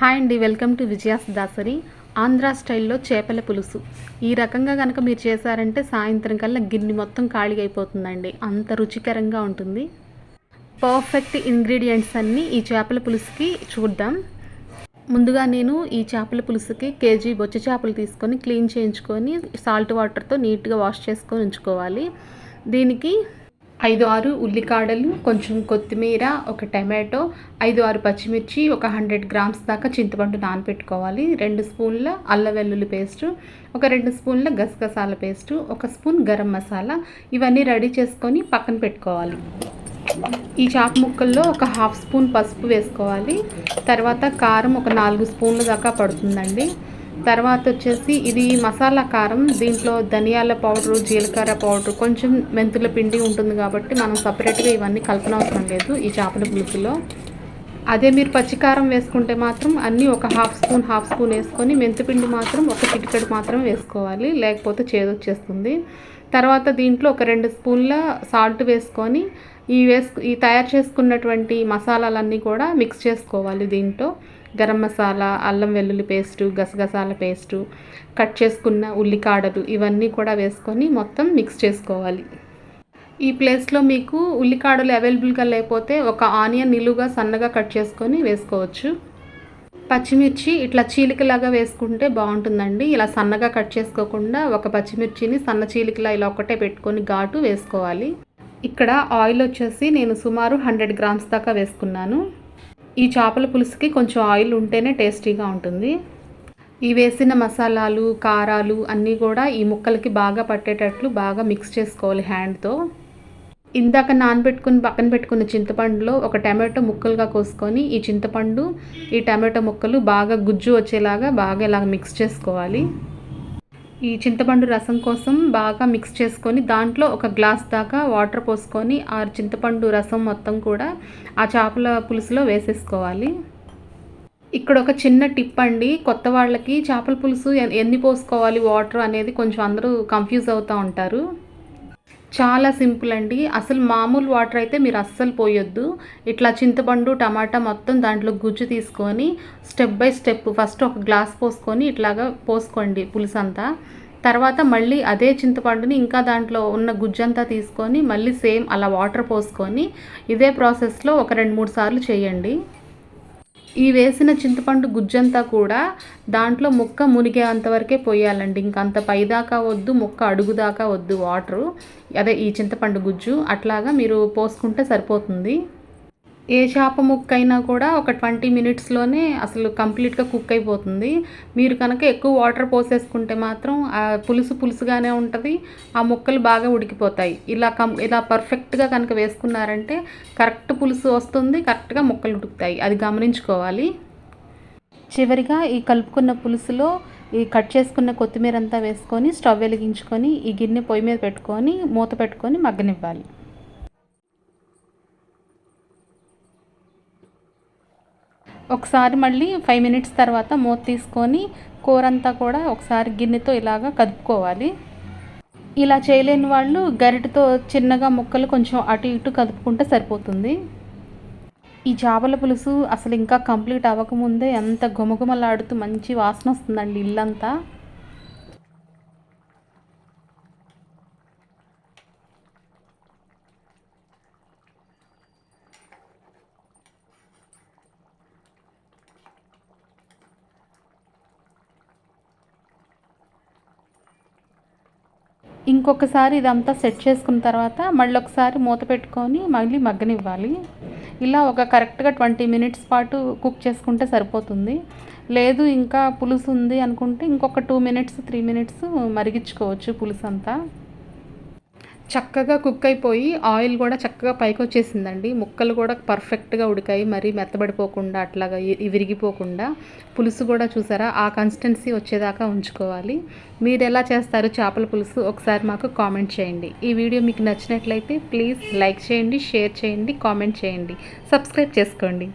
Hi అండి welcome to Vijaya's Dasari Andhra స్టైల్లో చేపల పులుసు. ఈ రకంగా కనుక మీరు చేశారంటే సాయంత్రం కల్లా గిన్నె మొత్తం ఖాళీ అయిపోతుందండి. అంత రుచికరంగా ఉంటుంది. పర్ఫెక్ట్ ఇంగ్రీడియంట్స్ అన్నీ ఈ చేపల పులుసుకి చూద్దాం. ముందుగా నేను ఈ చేపల పులుసుకి కేజీ బొచ్చ చేపలు తీసుకొని క్లీన్ చేయించుకొని సాల్ట్ వాటర్తో నీట్గా వాష్ చేసుకొని ఉంచుకోవాలి. దీనికి ఐదు ఆరు ఉల్లికాడలు కొంచెం కొత్తిమీర ఒక టమాటో ఐదు ఆరు పచ్చిమిర్చి ఒక హండ్రెడ్ గ్రామ్స్ దాకా చింతపండు నానపెట్టుకోవాలి. రెండు స్పూన్ల అల్ల వెల్లుల్లి పేస్టు ఒక రెండు స్పూన్ల గసగసాల పేస్టు ఒక స్పూన్ గరం మసాలా. ఇవన్నీ రెడీ చేసుకొని పక్కన పెట్టుకోవాలి. ఈ చాప ముక్కల్లో ఒక హాఫ్ స్పూన్ పసుపు వేసుకోవాలి. తర్వాత కారం ఒక నాలుగు స్పూన్ల దాకా పడుతుందండి. తర్వాత వచ్చేసి ఇది మసాలా కారం దీంట్లో ధనియాల పౌడరు జీలకర్ర పౌడర్ కొంచెం మెంతుల పిండి ఉంటుంది కాబట్టి మనం సపరేట్గా ఇవన్నీ కలపనవసరం లేదు ఈ చేపల పులుసులో అదే మీరు పచ్చికారం వేసుకుంటే మాత్రం అన్నీ ఒక హాఫ్ స్పూన్ హాఫ్ స్పూన్ వేసుకొని మెంతిపిండి మాత్రం ఒక చిటికెడు మాత్రం వేసుకోవాలి లేకపోతే చేదొచ్చేస్తుంది తర్వాత దీంట్లో ఒక రెండు స్పూన్ల సాల్ట్ వేసుకొని ఈ వేసు ఈ తయారు చేసుకున్నటువంటి మసాలాలన్నీ కూడా మిక్స్ చేసుకోవాలి దీంట్లో. గరం మసాలా అల్లం వెల్లుల్లి పేస్టు గసగసాల పేస్టు కట్ చేసుకున్న ఉల్లికాడలు ఇవన్నీ కూడా వేసుకొని మొత్తం మిక్స్ చేసుకోవాలి. ఈ ప్లేస్లో మీకు ఉల్లికాడలు అవైలబుల్గా లేకపోతే ఒక ఆనియన్ నిలువుగా సన్నగా కట్ చేసుకొని వేసుకోవచ్చు. పచ్చిమిర్చి ఇట్లా చీలికలాగా వేసుకుంటే బాగుంటుందండి. ఇలా సన్నగా కట్ చేసుకోకుండా ఒక పచ్చిమిర్చిని సన్న చీలికలా ఇలా ఒకటే పెట్టుకొని ఘాటు వేసుకోవాలి. ఇక్కడ ఆయిల్ వచ్చేసి నేను సుమారు హండ్రెడ్ గ్రామ్స్ దాకా వేసుకున్నాను. ఈ చేపల పులుసుకి కొంచెం ఆయిల్ ఉంటేనే టేస్టీగా ఉంటుంది. ఈ వేసిన మసాలాలు కారాలు అన్నీ కూడా ఈ ముక్కలకి బాగా పట్టేటట్లు బాగా మిక్స్ చేసుకోవాలి హ్యాండ్తో ఇందాక నానబెట్టుకుని పక్కన పెట్టుకున్న చింతపండులో ఒక టమాటో ముక్కలుగా కోసుకొని ఈ చింతపండు ఈ టమాటో ముక్కలు బాగా గుజ్జు వచ్చేలాగా బాగా ఇలాగ మిక్స్ చేసుకోవాలి. ఈ చింతపండు రసం కోసం బాగా మిక్స్ చేసుకొని దాంట్లో ఒక గ్లాస్ దాకా వాటర్ పోసుకొని ఆ చింతపండు రసం మొత్తం కూడా ఆ చేపల పులుసులో వేసేసుకోవాలి. ఇక్కడ ఒక చిన్న టిప్ అండి. కొత్త వాళ్ళకి చేపల పులుసు ఎన్ని పోసుకోవాలి? వాటర్ అనేది కొంచెం అందరూ కన్ఫ్యూజ్ అవుతూ ఉంటారు. చాలా సింపుల్ అండి. అసలు మామూలు వాటర్ అయితే మీరు అస్సలు పోయొద్దు. ఇట్లా చింతపండు టమాటా మొత్తం దాంట్లో గుజ్జు తీసుకొని స్టెప్ బై స్టెప్ ఫస్ట్ ఒక గ్లాస్ పోసుకొని ఇట్లాగా పోసుకోండి పులుసు అంతా తర్వాత మళ్ళీ అదే చింతపండుని ఇంకా దాంట్లో ఉన్న గుజ్జంతా తీసుకొని మళ్ళీ సేమ్ అలా వాటర్ పోసుకొని ఇదే ప్రాసెస్లో ఒక రెండు మూడు సార్లు చేయండి. ఈ వేసిన చింతపండు గుజ్జంతా కూడా దాంట్లో ముక్క మునిగే అంతవరకే పోయాలండి. ఇంకంత పైదాకా వద్దు ముక్క అడుగుదాకా వద్దు వాటరు. అదే ఈ చింతపండు గుజ్జు అట్లాగా మీరు పోసుకుంటే సరిపోతుంది. ఏ చేప ముక్క అయినా కూడా ఒక ట్వంటీ మినిట్స్లోనే అసలు కంప్లీట్గా కుక్ అయిపోతుంది. మీరు కనుక ఎక్కువ వాటర్ పోసేసుకుంటే మాత్రం ఆ పులుసు పులుసుగానే ఉంటుంది ఆ ముక్కలు బాగా ఉడికిపోతాయి. ఇలా కం ఇలా పర్ఫెక్ట్గా కనుక వేసుకున్నారంటే కరెక్ట్ పులుసు వస్తుంది కరెక్ట్గా ముక్కలు ఉడుకుతాయి. అది గమనించుకోవాలి. చివరిగా ఈ కలుపుకున్న పులుసులో ఈ కట్ చేసుకున్న కొత్తిమీర అంతా వేసుకొని స్టవ్ వెలిగించుకొని ఈ గిన్నె పొయ్యి మీద పెట్టుకొని మూత పెట్టుకొని మగ్గనివ్వాలి. ఒకసారి మళ్ళీ ఫైవ్ మినిట్స్ తర్వాత మూత తీసుకొని కూర అంతా కూడా ఒకసారి గిన్నెతో ఇలాగా కదుపుకోవాలి. ఇలా చేయలేని వాళ్ళు గరిటతో చిన్నగా ముక్కలు కొంచెం అటు ఇటు కదుపుకుంటే సరిపోతుంది. ఈ చేపల పులుసు అసలు ఇంకా కంప్లీట్ అవ్వకముందే ఎంత గుమగుమలాడుతూ మంచి వాసన వస్తుందండి ఇల్లంతా. ఇంకొకసారి ఇదంతా సెట్ చేసుకున్న తర్వాత మళ్ళీ ఒకసారి మూత పెట్టుకొని మళ్ళీ మగ్గనివ్వాలి. ఇలా ఒక కరెక్ట్గా ట్వంటీ మినిట్స్ పాటు కుక్ చేసుకుంటే సరిపోతుంది. లేదు ఇంకా పులుసు ఉంది అనుకుంటే ఇంకొక టూ మినిట్స్ త్రీ మినిట్స్ మరిగించుకోవచ్చు పులుసు అంతా చక్కగా కుక్ అయిపోయి ఆయిల్ కూడా చక్కగా పైకి వచ్చేసిందండి ముక్కలు కూడా పర్ఫెక్ట్గా ఉడికాయి. మరీ మెత్తబడిపోకుండా అట్లాగా విరిగిపోకుండా. పులుసు కూడా చూసారా? ఆ కన్సిస్టెన్సీ వచ్చేదాకా ఉంచుకోవాలి. మీరు ఎలా చేస్తారు చేపల పులుసు ఒకసారి మాకు కామెంట్ చేయండి. ఈ వీడియో మీకు నచ్చినట్లయితే ప్లీజ్ లైక్ చేయండి షేర్ చేయండి కామెంట్ చేయండి. సబ్స్క్రైబ్ చేసుకోండి.